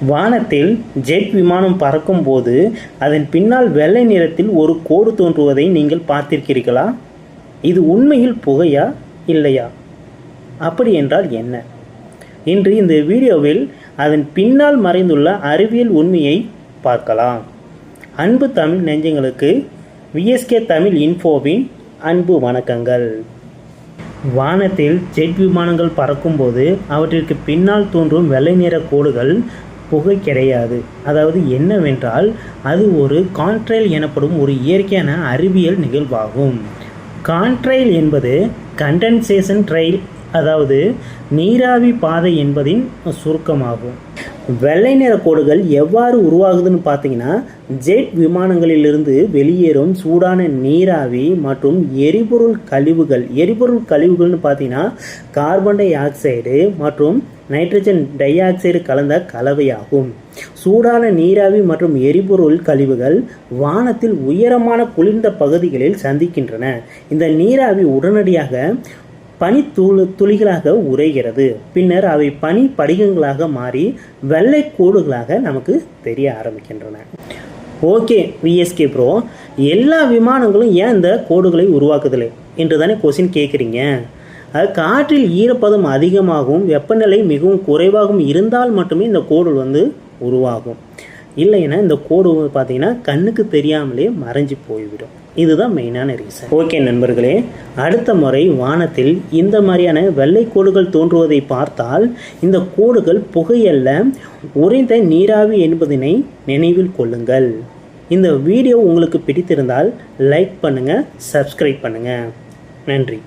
வானத்தில் ஜெட் விமானம் பறக்கும்போது அதன் பின்னால் வெள்ளை நிறத்தில் ஒரு கோடு தோன்றுவதை நீங்கள் பார்த்திருக்கிறீர்களா? இது உண்மையில் புகையா இல்லையா? அப்படி என்றால் என்ன? இன்று இந்த வீடியோவில் அதன் பின்னால் மறைந்துள்ள அறிவியல் உண்மையை பார்க்கலாம். அன்பு தமிழ் நெஞ்சங்களுக்கு விஎஸ்கே தமிழ் இன்ஃபோவின் அன்பு வணக்கங்கள். வானத்தில் ஜெட் விமானங்கள் பறக்கும்போது அவற்றிற்கு பின்னால் தோன்றும் வெள்ளை நிற கோடுகள் புகை கிடையாது. அதாவது என்னவென்றால் அது ஒரு கான்ட்ரைல் எனப்படும் ஒரு இயற்கையான அறிவியல் நிகழ்வாகும். கான்ட்ரைல் என்பது கண்டன்சேஷன் ட்ரைல் அதாவது நீராவி பாதை என்பதின் சுருக்கமாகும். வெள்ளை நிற கோடுகள் எவ்வாறு உருவாகுதுன்னு பார்த்தீங்கன்னா ஜெட் விமானங்களிலிருந்து வெளியேறும் சூடான நீராவி மற்றும் எரிபொருள் கழிவுகள் எரிபொருள் கழிவுகள்னு பார்த்தீங்கன்னா கார்பன் டை ஆக்சைடு மற்றும் நைட்ரஜன் டை ஆக்சைடு கலந்த கலவையாகும். சூடான நீராவி மற்றும் எரிபொருள் கழிவுகள் வானத்தில் உயரமான குளிர்ந்த பகுதிகளில் சந்திக்கின்றன. இந்த நீராவி உடனடியாக பனி துளி துளிகளாக உறைகிறது. பின்னர் அவை பனி படிகங்களாக மாறி வெள்ளை கோடுகளாக நமக்கு தெரிய ஆரம்பிக்கின்றன. ஓகே விஎஸ்கே ப்ரோ எல்லா விமானங்களும் ஏன் இந்த கோடுகளை உருவாக்குதலை? என்று தானே கொஸ்டின் கேட்குறீங்க அது காற்றில் ஈரப்பதம் அதிகமாகவும் வெப்பநிலை மிகவும் குறைவாகவும் இருந்தால் மட்டுமே இந்த கோடு வந்து உருவாகும். இல்லைன்னா இந்த கோடு பார்த்தீங்கன்னா கண்ணுக்கு தெரியாமலே மறைஞ்சு போய்விடும். இதுதான் மெயினான ரீசன் ஓகே நண்பர்களே அடுத்த முறை வானத்தில் இந்த மாதிரியான வெள்ளை கோடுகள் தோன்றுவதை பார்த்தால் இந்த கோடுகள் புகையல்ல உறைந்த நீராவி என்பதனை நினைவில் கொள்ளுங்கள். இந்த வீடியோ உங்களுக்கு பிடித்திருந்தால் லைக் பண்ணுங்கள் சப்ஸ்கிரைப் பண்ணுங்கள் நன்றி.